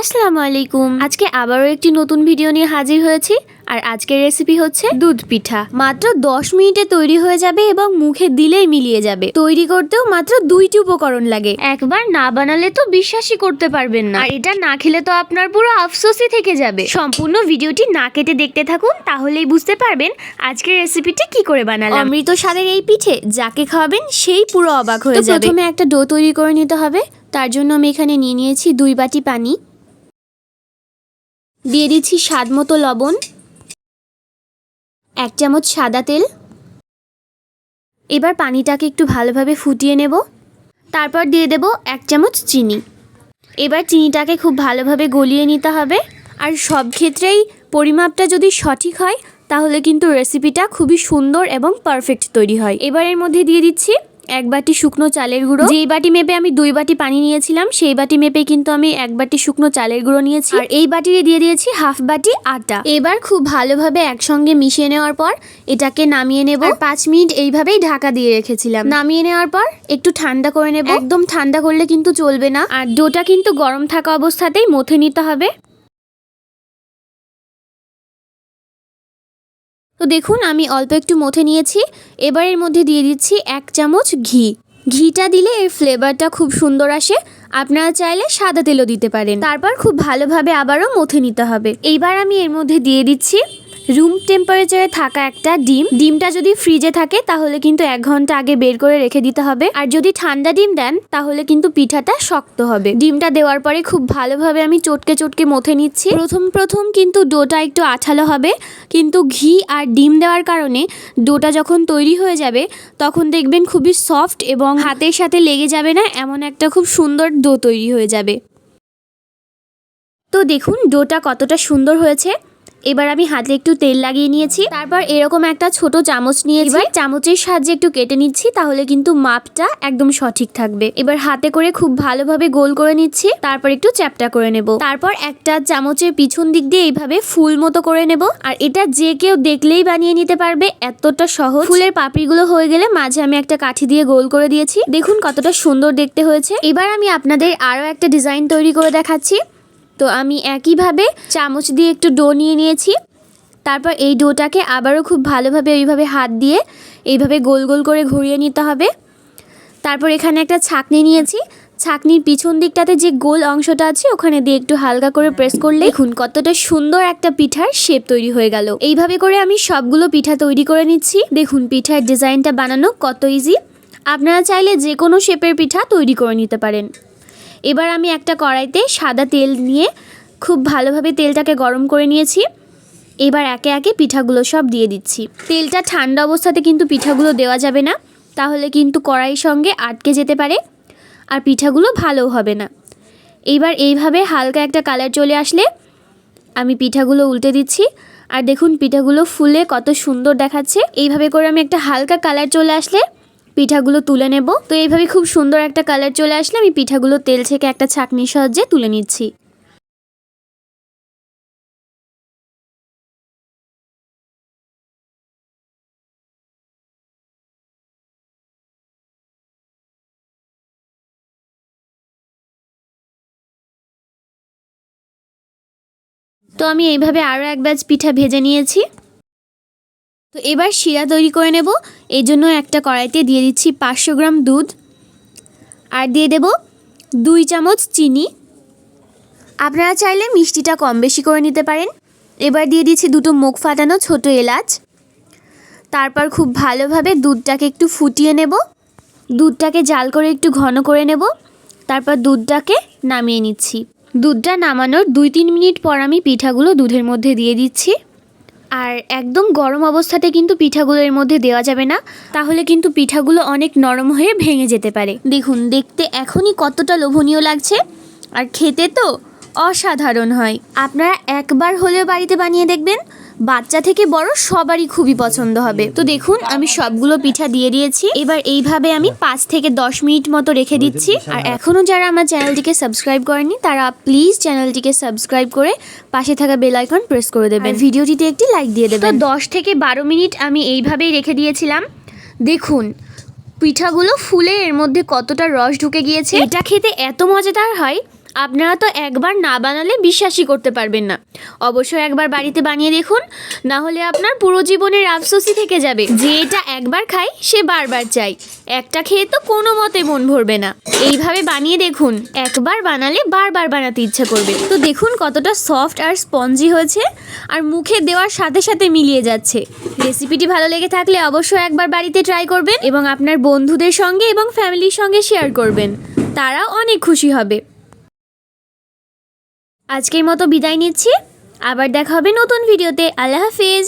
আসসালামু আলাইকুম আজকে আবারও একটি নতুন ভিডিও নিয়ে হাজির হয়েছি। আর আজকের রেসিপি হচ্ছে দুধ পিঠা। মাত্র দশ মিনিটে তৈরি হয়ে যাবে এবং মুখে দিলেই মিলিয়ে যাবে। তৈরি করতেও মাত্র দুইটি উপকরণ লাগে। একবার না বানালে তো বিশ্বাসই করতে পারবেন না। আর এটা না খেলে তো আপনার পুরো আফসোসই থেকে যাবে। সম্পূর্ণ ভিডিওটি না কেটে দেখতে থাকুন তাহলেই বুঝতে পারবেন আজকের রেসিপিটি কি করে বানালাম। অমৃত স্বাদের এই পিঠে যাকে খাওয়াবেন সেই পুরো অবাক হয়ে যাবে। প্রথমে একটা ডো তৈরি করে নিতে হবে। তার জন্য আমি এখানে নিয়ে নিয়েছি দুই বাটি পানি। দিয়ে দিচ্ছি স্বাদ মতো লবণ, এক চামচ সাদা তেল। এবার পানিটাকে একটু ভালোভাবে ফুটিয়ে নেব। তারপর দিয়ে দেব এক চামচ চিনি। এবার চিনিটাকে খুব ভালোভাবে গলিয়ে নিতে হবে। আর সব ক্ষেত্রেই পরিমাপটা যদি সঠিক হয়, তাহলে কিন্তু রেসিপিটা খুবই সুন্দর এবং পারফেক্ট তৈরি হয়। এবার এর মধ্যে দিয়ে দিচ্ছি এক বাটি শুকনো চালের গুঁড়ো। যেই বাটি মেপে আমি দুই বাটি পানি নিয়েছিলাম সেই বাটি মেপে কিন্তু আমি এক বাটি শুকনো চালের গুঁড়ো নিয়েছি। আর এই বাটিতে দিয়ে দিয়েছি হাফ বাটি আটা। এবার খুব ভালোভাবে একসঙ্গে মিশিয়ে নেওয়ার পর এটাকে নামিয়ে নেব। আর পাঁচ মিনিট এইভাবেই ঢাকা দিয়ে রেখেছিলাম। নামিয়ে নেওয়ার পর একটু ঠান্ডা করে নেব। একদম ঠান্ডা করলে কিন্তু চলবে না। আর ডোটা কিন্তু গরম থাকা অবস্থাতেই মথে নিতে হবে। তো দেখুন, আমি অল্প একটু মথে নিয়েছি। এবার এর মধ্যে দিয়ে দিচ্ছি এক চামচ ঘি। ঘিটা দিলে এর ফ্লেভারটা খুব সুন্দর আসে। আপনারা চাইলে সাদা তেলও দিতে পারেন। তারপর খুব ভালোভাবে আবারও মথে নিতে হবে। এইবার আমি এর মধ্যে দিয়ে দিচ্ছি রুম টেম্পারেচারে থাকা একটা ডিম। ডিমটা যদি ফ্রিজে থাকে, তাহলে কিন্তু এক ঘণ্টা আগে বের করে রেখে দিতে হবে। আর যদি ঠান্ডা ডিম দেন, তাহলে কিন্তু পিঠাটা শক্ত হবে। ডিমটা দেওয়ার পরে খুব ভালোভাবে আমি চটকে চটকে মথে নিচ্ছি। প্রথম প্রথম কিন্তু ডোটা একটু আঠালো হবে। কিন্তু ঘি আর ডিম দেওয়ার কারণে ডোটা যখন তৈরি হয়ে যাবে, তখন দেখবেন খুবই সফট এবং হাতের সাথে লেগে যাবে না, এমন একটা খুব সুন্দর ডো তৈরি হয়ে যাবে। তো দেখুন, ডোটা কতটা সুন্দর হয়েছে। এবার আমি হাতে একটু তেল লাগিয়ে নিয়েছি। তারপর এরকম একটা ছোট চামচ নিয়ে এবার চামচের সাহায্যে একটু কেটে নিচ্ছি তাহলে কিন্তু মাপটা একদম সঠিক থাকবে। এবার হাতে করে খুব ভালোভাবে গোল করে নিচ্ছি তারপর একটু চ্যাপটা করে নেব। তারপর একটা চামচের পিছন দিক দিয়ে এইভাবে ফুল মতো করে নেব। আর এটা যে কেউ দেখলেই বানিয়ে নিতে পারবে এতটা সহজ। ফুলের পাপড়িগুলো হয়ে গেলে মাঝে আমি একটা কাঠি দিয়ে গোল করে দিয়েছি। দেখুন কতটা সুন্দর দেখতে হয়েছে। এবার আমি আপনাদের আরও একটা ডিজাইন তৈরি করে দেখাচ্ছি। তো আমি একইভাবে চামচ দিয়ে একটু ডো নিয়ে নিয়েছি। তারপর এই ডোটাকে আবারও খুব ভালোভাবে ওইভাবে হাত দিয়ে এইভাবে গোল গোল করে ঘুরিয়ে নিতে হবে। তারপর এখানে একটা ছাকনি নিয়েছি। ছাকনির পিছন দিকটাতে যে গোল অংশটা আছে, ওখানে দিয়ে একটু হালকা করে প্রেস করলে দেখুন কতটা সুন্দর একটা পিঠার শেপ তৈরি হয়ে গেল। এইভাবে করে আমি সবগুলো পিঠা তৈরি করে নিচ্ছি। দেখুন পিঠার ডিজাইনটা বানানো কত ইজি আপনারা চাইলে যে কোনো শেপের পিঠা তৈরি করে নিতে পারেন। এবার আমি একটা কড়াইতে সাদা তেল নিয়ে খুব ভালোভাবে তেলটাকে গরম করে নিয়েছি। এবার একে একে পিঠাগুলো সব দিয়ে দিচ্ছি। তেলটা ঠান্ডা অবস্থাতে কিন্তু পিঠাগুলো দেওয়া যাবে না। তাহলে কিন্তু কড়াইয়ের সঙ্গে আটকে যেতে পারে আর পিঠাগুলো ভালো হবে না। এইবার এইভাবে হালকা একটা কালার চলে আসলে আমি পিঠাগুলো উল্টে দিচ্ছি। আর দেখুন পিঠাগুলো ফুলে কত সুন্দর দেখাচ্ছে। এইভাবে করে আমি একটা হালকা কালার চলে আসলে পিঠাগুলো তুলে নেব। তো এইভাবে খুব সুন্দর একটা কালার চলে আসলে আমি পিঠাগুলো তেল থেকে একটা ছাঁকনির সাহায্যে তুলে নিচ্ছি। তো আমি এইভাবে আরও এক ব্যাচ পিঠা ভেজে নিয়েছি। তো এবার শিরা তৈরি করে নেব। এই জন্য একটা কড়াইতে দিয়ে দিচ্ছি পাঁচশো গ্রাম দুধ। আর দিয়ে দেব দুই চামচ চিনি। আপনারা চাইলে মিষ্টিটা কম বেশি করে নিতে পারেন। এবার দিয়ে দিচ্ছি দুটো মুখ ফাটানো ছোট এলাচ। তারপর খুব ভালোভাবে দুধটাকে একটু ফুটিয়ে নেব। দুধটাকে জাল করে একটু ঘন করে নেব। তারপর দুধটাকে নামিয়ে নিচ্ছি। দুধটা নামানোর দুই তিন মিনিট পর আমি পিঠাগুলো দুধের মধ্যে দিয়ে দিচ্ছি। আর একদম গরম অবস্থাতে কিন্তু পিঠাগুলো এর মধ্যে দেওয়া যাবে না। তাহলে কিন্তু পিঠাগুলো অনেক নরম হয়ে ভেঙে যেতে পারে। দেখুন, দেখতে এখনই কতটা লোভনীয় লাগছে। আর খেতে তো অসাধারণ হয়। আপনারা একবার হলেও বাড়িতে বানিয়ে দেখবেন। বাচ্চা থেকে বড় সবারই খুবই পছন্দ হবে। তো দেখুন আমি সবগুলো পিঠা দিয়ে দিয়েছি। এবার এইভাবে আমি পাঁচ থেকে দশ মিনিট মতো রেখে দিচ্ছি। আর এখনও যারা আমার চ্যানেলটিকে সাবস্ক্রাইব করেনি তারা প্লিজ চ্যানেলটিকে সাবস্ক্রাইব করে পাশে থাকা বেল আইকন প্রেস করে দেবেন। ভিডিওটিতে একটি লাইক দিয়ে দেবেন। তো দশ থেকে বারো মিনিট আমি এইভাবেই রেখে দিয়েছিলাম। দেখুন পিঠাগুলো ফুলে এর মধ্যে কতটা রস ঢুকে গিয়েছে। এটা খেতে এত মজাদার হয় আপনারা তো একবার না বানালে বিশ্বাসই করতে পারবেন না। অবশ্যই একবার বাড়িতে বানিয়ে দেখুন, না হলে আপনার পুরো জীবনের আফসোসই থেকে যাবে। যে এটা একবার খায়, সে বারবার চাই একটা খেয়ে তো কোনো মতে মন ভরবে না। এইভাবে বানিয়ে দেখুন, একবার বানালে বারবার বানাতে ইচ্ছা করবে। তো দেখুন কতটা সফট আর স্পঞ্জি হয়েছে, আর মুখে দেওয়ার সাথে সাথে মিলিয়ে যাচ্ছে। রেসিপিটি ভালো লেগে থাকলে অবশ্যই একবার বাড়িতে ট্রাই করবেন এবং আপনার বন্ধুদের সঙ্গে এবং ফ্যামিলির সঙ্গে শেয়ার করবেন। তারা অনেক খুশি হবে। আজকের মতো বিদায় নিচ্ছি। আবার দেখা হবে নতুন ভিডিওতে। আল্লাহ হাফিজ।